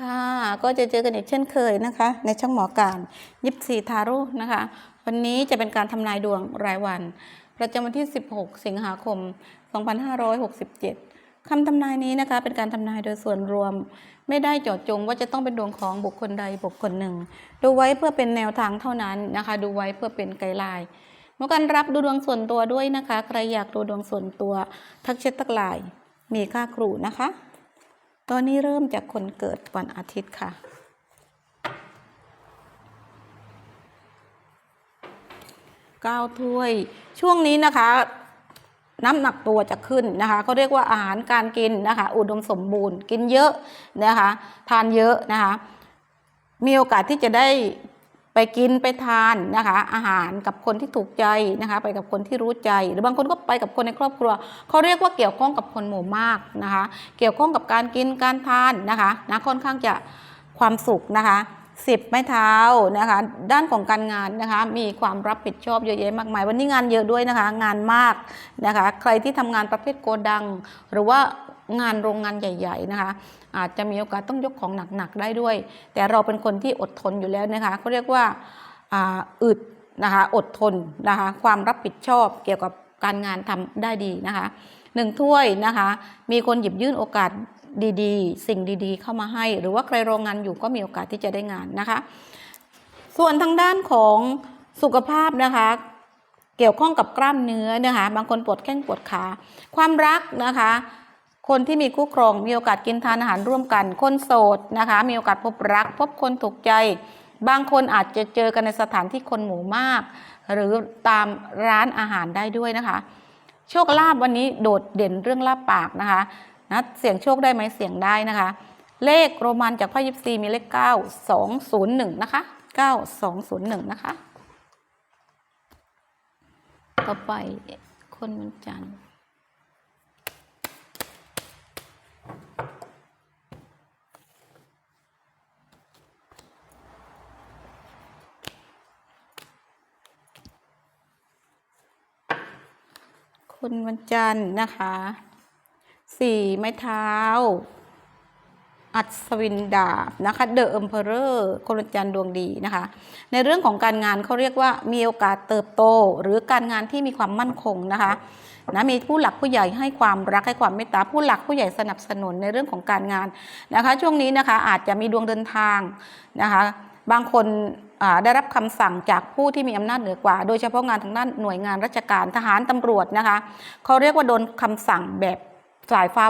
ค่ะ ก็จะเจอกันอีกเช่นเคยนะคะ ในช่องหมอการยิปซีทาร่นะคะ วันนี้จะเป็นการทำนายดวงรายวัน ประจำวันที่ 16 สิงหาคม 2567 คำทำนายนี้นะคะ เป็นการทำนายโดยส่วนรวม ไม่ได้เจาะจงว่าจะต้องเป็นดวงของบุคคลใดบุคคลหนึ่ง ดูไว้เพื่อเป็นแนวทางเท่านั้นนะคะ ดูไว้เพื่อเป็นไกด์ไลน์เมื่อการรับดูดวงส่วนตัวด้วยนะคะ ใครอยากดูดวงส่วนตัว ทักแชททักไลน์มีค่าครูนะคะ ตอนนี้เริ่มจากคนเกิดวันอาทิตย์ค่ะ ก้าถ้วย ช่วงนี้นะคะ น้ำหนักตัวจะขึ้นนะคะเขาเรียกว่าอาหารการกินนะคะ อุดมสมบูรณ์ กินเยอะนะคะ ทานเยอะนะคะ มีโอกาสที่จะได้ ไปกินไปทานนะคะ อาหารกับคนที่ถูกใจนะคะ ไปกับคนที่รู้ใจ หรือบางคนก็ไปกับคนในครอบครัวเขาเรียกว่าเกี่ยวข้องกับคนหมู่มากนะคะ เกี่ยวข้องกับการกินการทานนะคะนะค่อนข้างจะความสุขนะคะสิบไม้เท้านะคะ ด้านของการงานนะคะ มีความรับผิดชอบเยอะแยะมากมาย วันนี้งานเยอะด้วยนะคะ งานมากนะคะ ใครที่ทำงานประเภทโกดัง หรือว่างานโรงงานใหญ่ ๆ นะคะ อาจจะมีโอกาสต้องยกของหนักๆได้ด้วย แต่เราเป็นคนที่อดทนอยู่แล้วนะคะเขาเรียกว่าอึดนะคะอดทนนะคะความรับผิดชอบเกี่ยวกับการงานทำได้ดีนะคะหนึ่งถ้วยนะคะมีคนหยิบยื่นโอกาสดีๆ สิ่งดีๆ เข้ามาให้ หรือว่าใครโรงงานอยู่ก็มีโอกาสที่จะได้งานนะคะ ส่วนทางด้านของสุขภาพนะคะเกี่ยวข้องกับกล้ามเนื้อนะคะ บางคนปวดแข้งปวดขา ความรักนะคะ คนที่มีคู่ครองมีโอกาสกินทานอาหารร่วมกัน คนโสดนะคะ มีโอกาสพบรัก พบคนถูกใจ บางคนอาจจะเจอกันในสถานที่คนหมู่มาก หรือตามร้านอาหารได้ด้วยนะคะ โชคลาภวันนี้โดดเด่นเรื่องลาบปากนะคะนะเสียงโชคได้ไหมเสียงได้นะคะ เลขโรมันจากพ่อยิปซีมีเลข 9 2 0 1 นะคะ 9 2 0 1 นะคะ ต่อไปคนวันจันทร์ คนวันจันทร์นะคะสี่ไม้เท้า อัศวินดาบนะคะเดอะเอ็มเพอเรอร์คนวันจันทร์ดวงดีนะคะ ในเรื่องของการงานเขาเรียกว่ามีโอกาสเติบโต หรือการงานที่มีความมั่นคงนะคะนะมีผู้หลักผู้ใหญ่ให้ความรักให้ความเมตตาผู้หลักผู้ใหญ่สนับสนุนในเรื่องของการงานนะคะ ช่วงนี้นะคะอาจจะมีดวงเดินทางนะคะ บางคน ได้รับคำสั่งจากผู้ที่มีอำนาจเหนือกว่า โดยเฉพาะงานทางด้านหน่วยงานราชการทหารตำรวจนะคะเขาเรียกว่าโดนคำสั่งแบบสายฟ้า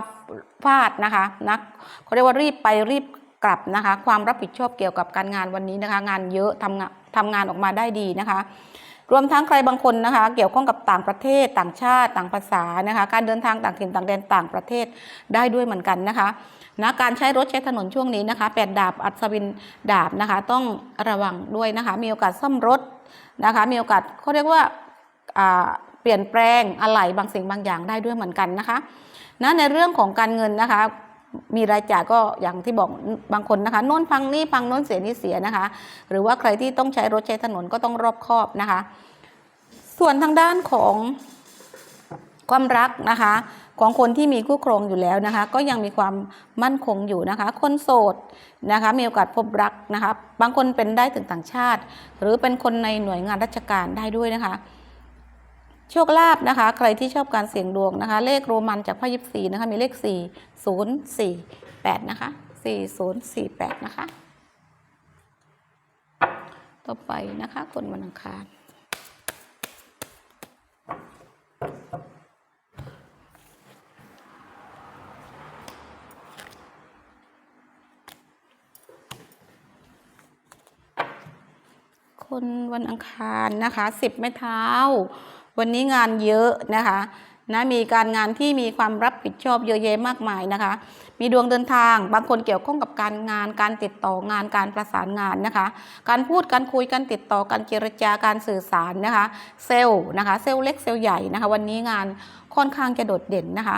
ฟาดนะคะนะเขาเรียกว่ารีบไปรีบกลับนะคะ ความรับผิดชอบเกี่ยวกับการงานวันนี้นะคะ งานเยอะทำงานทำงานออกมาได้ดีนะคะ รวมทั้งใครบางคนนะคะ เกี่ยวข้องกับต่างประเทศ ต่างชาติ ต่างภาษานะคะ การเดินทางต่างถิ่นต่างแดนต่างประเทศได้ด้วยเหมือนกันนะคะนะการใช้รถใช้ถนนช่วงนี้นะคะแปดดาบอัศวินดาบนะคะ ต้องระวังด้วยนะคะ มีโอกาสซ่อมรถนะคะ มีโอกาสเขาเรียกว่าเปลี่ยนแปลงอะไหล่บางสิ่งบางอย่างได้ด้วยเหมือนกันนะคะนะในเรื่องของการเงินนะคะ มีรายจ่ายก็อย่างที่บอกบางคนนะคะโน่นพังนี่พังโน่นเสียนี่เสียนะคะ หรือว่าใครที่ต้องใช้รถใช้ถนนก็ต้องรอบคอบนะคะ ส่วนทางด้านของความรักนะคะ ของคนที่มีคู่ครองอยู่แล้วนะคะ ก็ยังมีความมั่นคงอยู่นะคะ คนโสดนะคะมีโอกาสพบรักนะคะ บางคนเป็นได้ถึงต่างชาติ หรือเป็นคนในหน่วยงานราชการได้ด้วยนะคะ โชคลาภนะคะ ใครที่ชอบการเสี่ยงดวงนะคะ เลขโรมันจากพ่อยิปซีนะคะมีเลข 4 0 4 8 นะคะ 4 0 4 8 นะคะ ต่อไปนะคะคนวันอังคารคนวันอังคารนะคะสิบไม้เท้า วันนี้งานเยอะนะคะนะมีการงานที่มีความรับผิดชอบเยอะแยะมากมายนะคะ มีดวงเดินทาง บางคนเกี่ยวข้องกับการงาน การติดต่องาน การประสานงานนะคะ การพูด การคุย การติดต่อ การเจรจา การสื่อสารนะคะ เซลล์นะคะ เซลล์เล็ก เซลล์ใหญ่นะคะ วันนี้งานค่อนข้างจะโดดเด่นนะคะ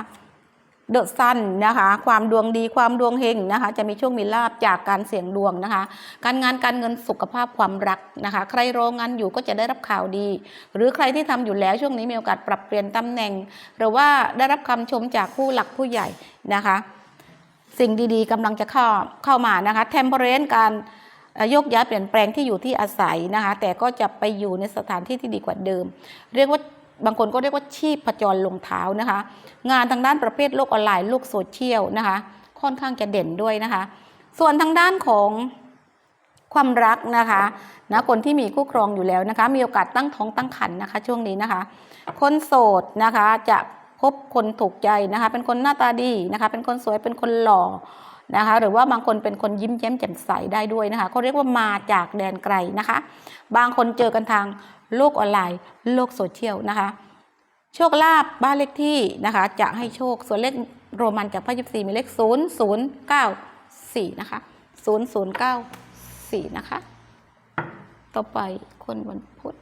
เดอะซันนะคะ ความดวงดีความดวงเฮงนะคะ จะมีโช่วงมีลาบจากการเสี่ยงดวงนะคะ การงานการเงินสุขภาพความรักนะคะ ใครรองานอยู่ก็จะได้รับข่าวดี หรือใครที่ทำอยู่แล้วช่วงนี้มีโอกาสปรับเปลี่ยนตำแหน่ง หรือว่าได้รับคำชมจากผู้หลักผู้ใหญ่นะคะ สิ่งดีๆกำลังจะเข้าเข้ามานะคะ temperance การยกย้ายเปลี่ยนแปลงที่อยู่ที่อาศัยนะคะ แต่ก็จะไปอยู่ในสถานที่ที่ดีกว่าเดิม เรียกว่า บางคนก็เรียกว่าชีพจรลงเท้านะคะ งานทางด้านประเภทโลกออนไลน์โลกโซเชียลนะคะ ค่อนข้างจะเด่นด้วยนะคะ ส่วนทางด้านของความรักนะคะนะคนที่มีคู่ครองอยู่แล้วนะคะ มีโอกาสตั้งท้องตั้งครรภ์นะคะ ช่วงนี้นะคะ คนโสดนะคะจะพบคนถูกใจนะคะ เป็นคนหน้าตาดีนะคะ เป็นคนสวยเป็นคนหล่อนะคะ หรือว่าบางคนเป็นคนยิ้มแย้มแจ่มใสได้ด้วยนะคะเขาเรียกว่ามาจากแดนไกลนะคะ บางคนเจอกันทาง โลกออนไลน์ โลกโซเชียลนะคะ โชคลาภบ้านเลขที่นะคะจะให้โชคส่วนเลขโรมันจากพระยิบสี่มีเลข0 0 9 4นะคะ0 0 9 4นะคะ ต่อไปคนวันพุธ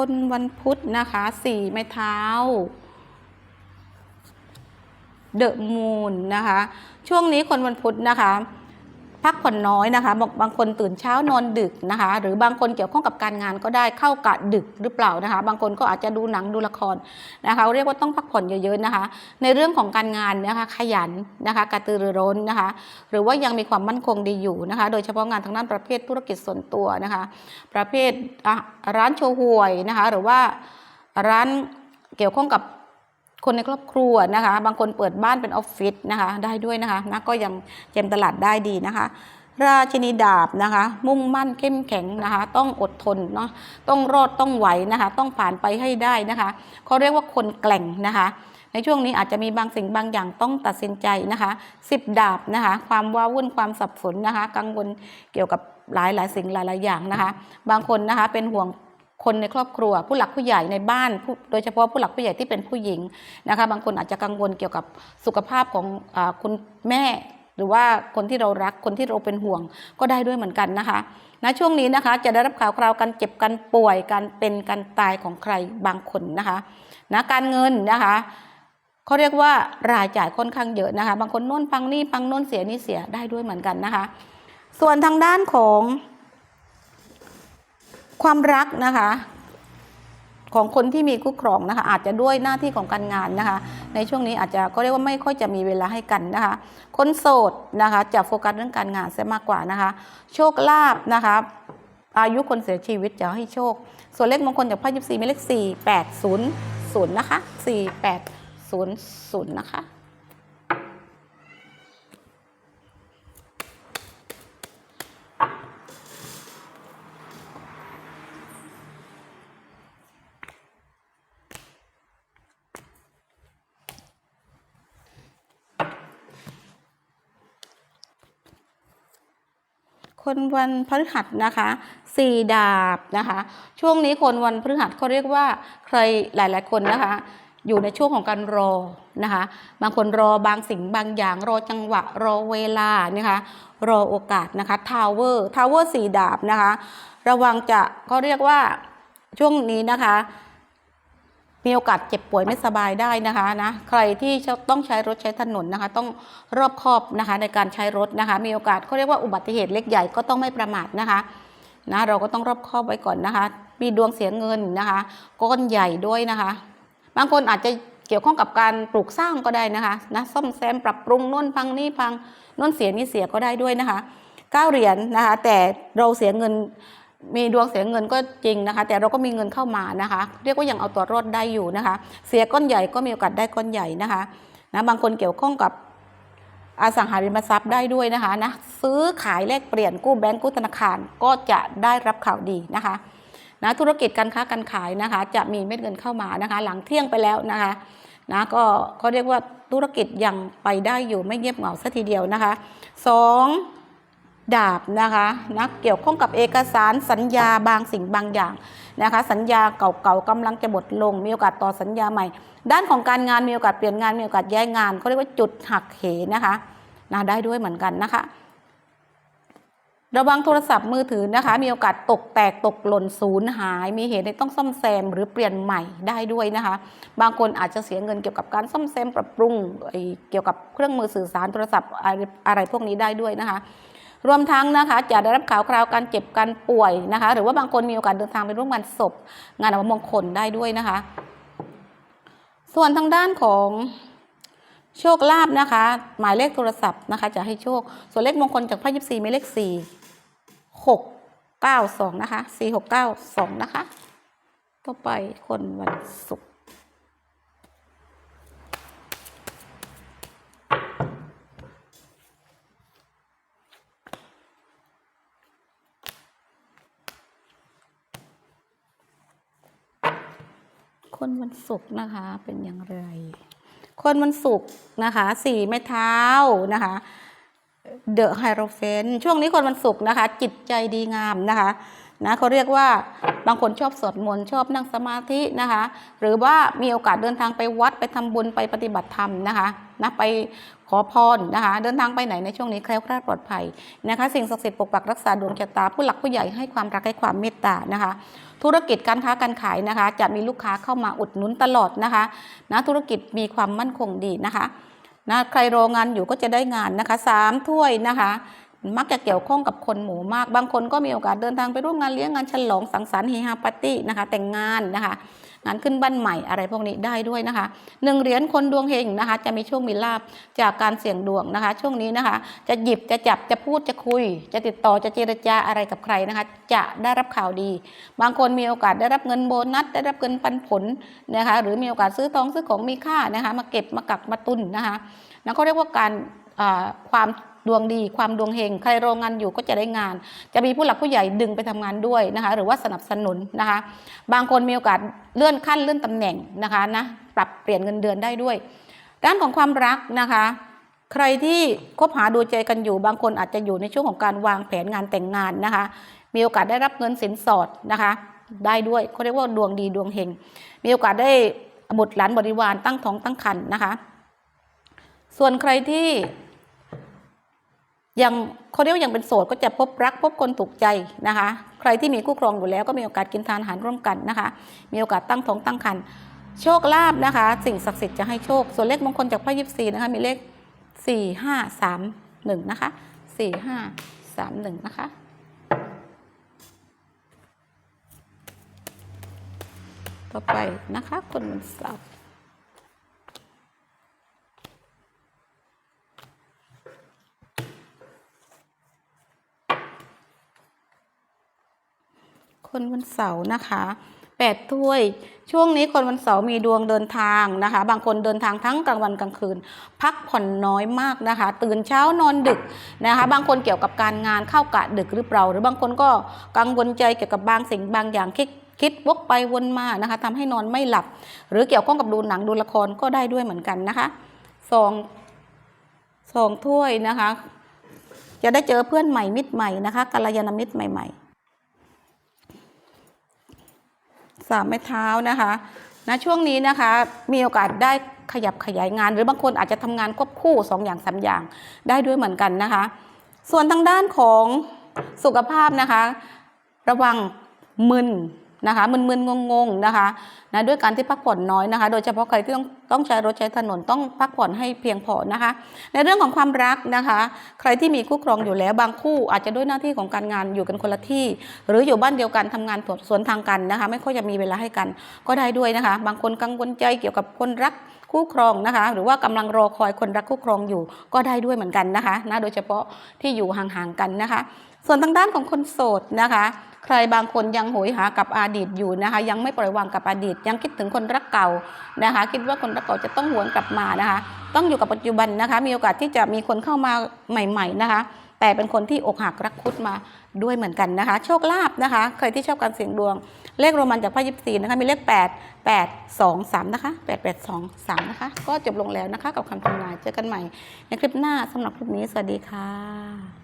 คนวันพุธนะคะสี่ไม้เท้าเดอะมูนนะคะ ช่วงนี้คนวันพุธนะคะ พักผ่อนน้อยนะคะบอกบางคนตื่นเช้านอนดึกนะคะ หรือบางคนเกี่ยวข้องกับการงานก็ได้เข้ากะดึกหรือเปล่านะคะ บางคนก็อาจจะดูหนังดูละครนะคะเรียกว่าต้องพักผ่อนเยอะๆนะคะ ในเรื่องของการงานนะคะขยันนะคะกระตือรือร้นนะคะ หรือว่ายังมีความมั่นคงดีอยู่นะคะ โดยเฉพาะงานทางด้านประเภทธุรกิจส่วนตัวนะคะ ประเภทร้านโชว์หวยนะคะ หรือว่าร้านเกี่ยวข้องกับ คนในครอบครัวนะคะ บางคนเปิดบ้านเป็นออฟฟิศนะคะ ได้ด้วยนะคะนะก็ยังเจมตลาดได้ดีนะคะ ราชินีดาบนะคะ มุ่งมั่นเข้มแข็งนะคะ ต้องอดทนเนาะต้องรอดต้องไหวนะคะ ต้องผ่านไปให้ได้นะคะเขาเรียกว่าคนแกล่งนะคะในช่วงนี้อาจจะมีบางสิ่งบางอย่างต้องตัดสินใจนะคะสิบดาบนะคะ ความว้าวุ่นความสับสนนะคะ กังวลเกี่ยวกับหลายหลายสิ่งหลายหลายอย่างนะคะ บางคนนะคะเป็นห่วง คนในครอบครัว ผู้หลักผู้ใหญ่ในบ้าน โดยเฉพาะผู้หลักผู้ใหญ่ที่เป็นผู้หญิงนะคะ บางคนอาจจะกังวลเกี่ยวกับสุขภาพของอคุณแม่ หรือว่าคนที่เรารักคนที่เราเป็นห่วงก็ได้ด้วยเหมือนกันนะคะณช่วงนี้นะคะจะได้รับข่าวคราวการเจ็บการป่วยการเป็นการตายของใครบางคนนะคะนะการเงินนะคะเขาเรียกว่ารายจ่ายค่อนข้างเยอะนะคะ บางคนโน่นปังนี่ปังโน่นเสียนี่เสียได้ด้วยเหมือนกันนะคะ ส่วนทางด้านของ ความรักนะคะของคนที่มีคู่ครองนะคะอาจจะด้วยหน้าที่ของการงานนะคะ ในช่วงนี้อาจจะก็เรียกว่าไม่ค่อยจะมีเวลาให้กันนะคะ คนโสดนะคะจะโฟกัสเรื่องการงานซะมากกว่านะคะ โชคลาภนะคะ อายุคนเสียชีวิตจะให้โชค ส่วนเลขมงคลจากไพ่ยิปซีมีเลข4 8 0 0นย์นะคะ4 8 0 0นะคะ คนวันพฤหัสนะคะสี่ดาบนะคะ ช่วงนี้คนวันพฤหัสเขาเรียกว่าใครหลาย ๆ คนนะคะ อยู่ในช่วงของการรอนะคะ บางคนรอบางสิ่งบางอย่างรอจังหวะรอเวลานะคะ รอโอกาสนะคะทาวเวอร์ทาวเวอร์สี่ดาบนะคะ ระวังจะเขาเรียกว่าช่วงนี้นะคะ มีโอกาสเจ็บป่วยไม่สบายได้นะคะนะใครที่จะต้องใช้รถใช้ถนนนะคะ ต้องรอบคอบนะคะในการใช้รถนะคะ มีโอกาสเขาเรียกว่าอุบัติเหตุเล็กใหญ่ก็ต้องไม่ประมาทนะคะนะเราก็ต้องรอบคอบไว้ก่อนนะคะ มีดวงเสียเงินนะคะก้อนใหญ่ด้วยนะคะ บางคนอาจจะเกี่ยวข้องกับการปลูกสร้างก็ได้นะคะนะซ่อมแซมปรับปรุงโน่นพังนี่พังโน่นเสียนี่เสียก็ได้ด้วยนะคะเก้าเหรียญนะคะแต่เราเสียเงิน มีดวงเสียเงินก็จริงนะคะ แต่เราก็มีเงินเข้ามานะคะ เรียกว่ายังเอาตัวรอดได้อยู่นะคะ เสียก้อนใหญ่ก็มีโอกาสได้ก้อนใหญ่นะคะนะบางคนเกี่ยวข้องกับอสังหาริมทรัพย์ได้ด้วยนะคะนะซื้อขายแลกเปลี่ยนกู้แบงก์กู้ธนาคารก็จะได้รับข่าวดีนะคะนะธุรกิจการค้าการขายนะคะ จะมีเม็ดเงินเข้ามานะคะ หลังเที่ยงไปแล้วนะคะนะก็เขาเรียกว่าธุรกิจยังไปได้อยู่ไม่เงียบเหงาสัทีเดียวนะคะสอง ดาบนะคะนะเกี่ยวข้องกับเอกสารสัญญาบางสิ่งบางอย่างนะคะ สัญญาเก่าๆกำลังจะหมดลง มีโอกาสต่อสัญญาใหม่ ด้านของการงานมีโอกาสเปลี่ยนงานมีโอกาสย้ายงานเขาเรียกว่าจุดหักเหนะคะนะได้ด้วยเหมือนกันนะคะ ระวังโทรศัพท์มือถือนะคะ มีโอกาสตกแตกตกหล่นสูญหาย มีเหตุให้ต้องซ่อมแซมหรือเปลี่ยนใหม่ได้ด้วยนะคะ บางคนอาจจะเสียเงินเกี่ยวกับการซ่อมแซมปรับปรุงเกี่ยวกับเครื่องมือสื่อสารโทรศัพท์อะไรพวกนี้ได้ด้วยนะคะ รวมทั้งนะคะจะได้รับข่าวคราวการเจ็บการป่วยนะคะ หรือว่าบางคนมีโอกาสเดินทางไปร่วมงานศพ งานอัปมงคลได้ด้วยนะคะ ส่วนทางด้านของโชคลาภนะคะ หมายเลขโทรศัพท์นะคะ จะให้โชค ส่วนเลขมงคลจากไพ่ยิปซีหมายเลขสี่หกเก้าสองนะคะสี่หกเก้าสองนะคะ ต่อไปคนวันศุกร์ คนวันศุกร์นะคะเป็นอย่างไร คนวันศุกร์นะคะสี่ไม้เท้านะคะเดอะไฮโรเฟนช่วงนี้คนวันศุกร์นะคะ จิตใจดีงามนะคะนะเขาเรียกว่า บางคนชอบสวดมนต์ชอบนั่งสมาธินะคะ หรือว่ามีโอกาสเดินทางไปวัดไปทำบุญไปปฏิบัติธรรมนะคะนะไปขอพรนะคะ เดินทางไปไหนในช่วงนี้แคล้วคลาดปลอดภัยนะคะ สิ่งศักดิ์สิทธิ์ปกปักรักษาดวงชะตาผู้หลักผู้ใหญ่ให้ความรักให้ความเมตตานะคะ ธุรกิจการค้าการขายนะคะ จะมีลูกค้าเข้ามาอุดหนุนตลอดนะคะนะธุรกิจมีความมั่นคงดีนะคะนะใครรองานอยู่ก็จะได้งานนะคะสามถ้วยนะคะ มักจะเกี่ยวข้องกับคนหมู่มาก บางคนก็มีโอกาสเดินทางไปร่วมงานเลี้ยงงานฉลองสังสรรค์เฮฮาปาร์ตี้นะคะ แต่งงานนะคะงานขึ้นบ้านใหม่อะไรพวกนี้ได้ด้วยนะคะหนึ่งเหรียญคนดวงเฮงนะคะ จะมีโชคมีลาบจากการเสี่ยงดวงนะคะ ช่วงนี้นะคะ จะหยิบจะจับจะพูดจะคุย จะติดต่อจะเจรจาอะไรกับใครนะคะ จะได้รับข่าวดี บางคนมีโอกาสได้รับเงินโบนัสได้รับเงินปันผลนะคะ หรือมีโอกาสซื้อทองซื้อของมีค่านะคะ มาเก็บมากักมาตุนนะคะนั่นก็เรียกว่าการความ ดวงดีความดวงเฮงใครโรงงานอยู่ก็จะได้งาน จะมีผู้หลักผู้ใหญ่ดึงไปทำงานด้วยนะคะหรือว่าสนับสนุนนะคะ บางคนมีโอกาสเลื่อนขั้นเลื่อนตำแหน่งนะคะนะปรับเปลี่ยนเงินเดือนได้ด้วย ด้านของความรักนะคะ ใครที่คบหาดูใจกันอยู่ บางคนอาจจะอยู่ในช่วงของการวางแผนงานแต่งงานนะคะ มีโอกาสได้รับเงินสินสอดนะคะได้ด้วยเขาเรียกว่าดวงดีดวงเฮงมีโอกาสได้บุตรหลานบริวารตั้งท้องตั้งครรภ์นะคะ ส่วนใครที่ ยังเขาเรียกว่ยังเป็นโสดก็จะพบรักพบคนถูกใจนะคะ ใครที่มีคู่ครองอยู่แล้วก็มีโอกาสกินทานอาหารร่วมกันนะคะ มีโอกาสตั้งท้องตั้งครรภ์โชคลาภนะคะ สิ่งศักดิ์สิทธิ์จะให้โชค ส่วนเลขมงคลจากพระยิปซีนะคะ มีเลขสี่ห้าสามหนึ่งนะคะสี่ห้าสามหนึ่งนะคะต่อไปนะคะคนวันเสาร์ คนวันเสาร์นะคะแปดถ้วย ช่วงนี้คนวันเสาร์มีดวงเดินทางนะคะ บางคนเดินทางทั้งกลางวันกลางคืน พักผ่อนน้อยมากนะคะ ตื่นเช้านอนดึกนะคะ บางคนเกี่ยวกับการงานเข้ากะดึกหรือเปล่า หรือบางคนก็กังวลใจเกี่ยวกับบางสิ่งบางอย่างคิดคิดวกไปวนมานะคะทำให้นอนไม่หลับ หรือเกี่ยวข้องกับดูหนังดูละครก็ได้ด้วยเหมือนกันนะคะสองสองถ้วยนะคะ จะได้เจอเพื่อนใหม่มิตรใหม่นะคะกัลยาณมิตรใหม่ ๆ สามไม้เท้านะคะนะช่วงนี้นะคะมีโอกาสได้ขยับขยายงาน หรือบางคนอาจจะทำงานควบคู่สองอย่างสามอย่างได้ด้วยเหมือนกันนะคะ ส่วนทางด้านของสุขภาพนะคะ ระวังมึน นะคะมึนๆงงๆนะคะนะด้วยการที่พักผ่อนน้อยนะคะ โดยเฉพาะใครที่ต้องต้องใช้รถใช้ถนนต้องพักผ่อนให้เพียงพอนะคะ ในเรื่องของความรักนะคะ ใครที่มีคู่ครองอยู่แล้วบางคู่อาจจะด้วยหน้าที่ของการงานอยู่กันคนละที่ หรืออยู่บ้านเดียวกันทำงานสวนทางกันนะคะ ไม่ค่อยจะมีเวลาให้กันก็ได้ด้วยนะคะ บางคนกังวลใจเกี่ยวกับคนรักคู่ครองนะคะ หรือว่ากำลังรอคอยคนรักคู่ครองอยู่ก็ได้ด้วยเหมือนกันนะคะนะโดยเฉพาะที่อยู่ห่างๆกันนะคะ ส่วนทางด้านของคนโสดนะคะ รบางคนยังโหยหากับอดีตอยู่นะคะ ยังไม่ปล่อยวางกับอดีต ยังคิดถึงคนรักเก่านะคะ คิดว่าคนรักเก่าจะต้องหวนกลับมานะคะ ต้องอยู่กับปัจจุบันนะคะ มีโอกาสที่จะมีคนเข้ามาใหม่ ๆนะคะ แต่เป็นคนที่อกหักรักคุดมาด้วยเหมือนกันนะคะ โชคลาภนะคะ ใครที่ชอบการเสี่ยงดวง เลขโรมันจากไพ่ยิปซีนะคะ มีเลข 8 8 2 3 นะคะ 8 8 2 3 นะคะ ก็จบลงแล้วนะคะ กับคำทำนาย เจอกันใหม่ในคลิปหน้าสำหรับคลิปนี้ สวัสดีค่ะ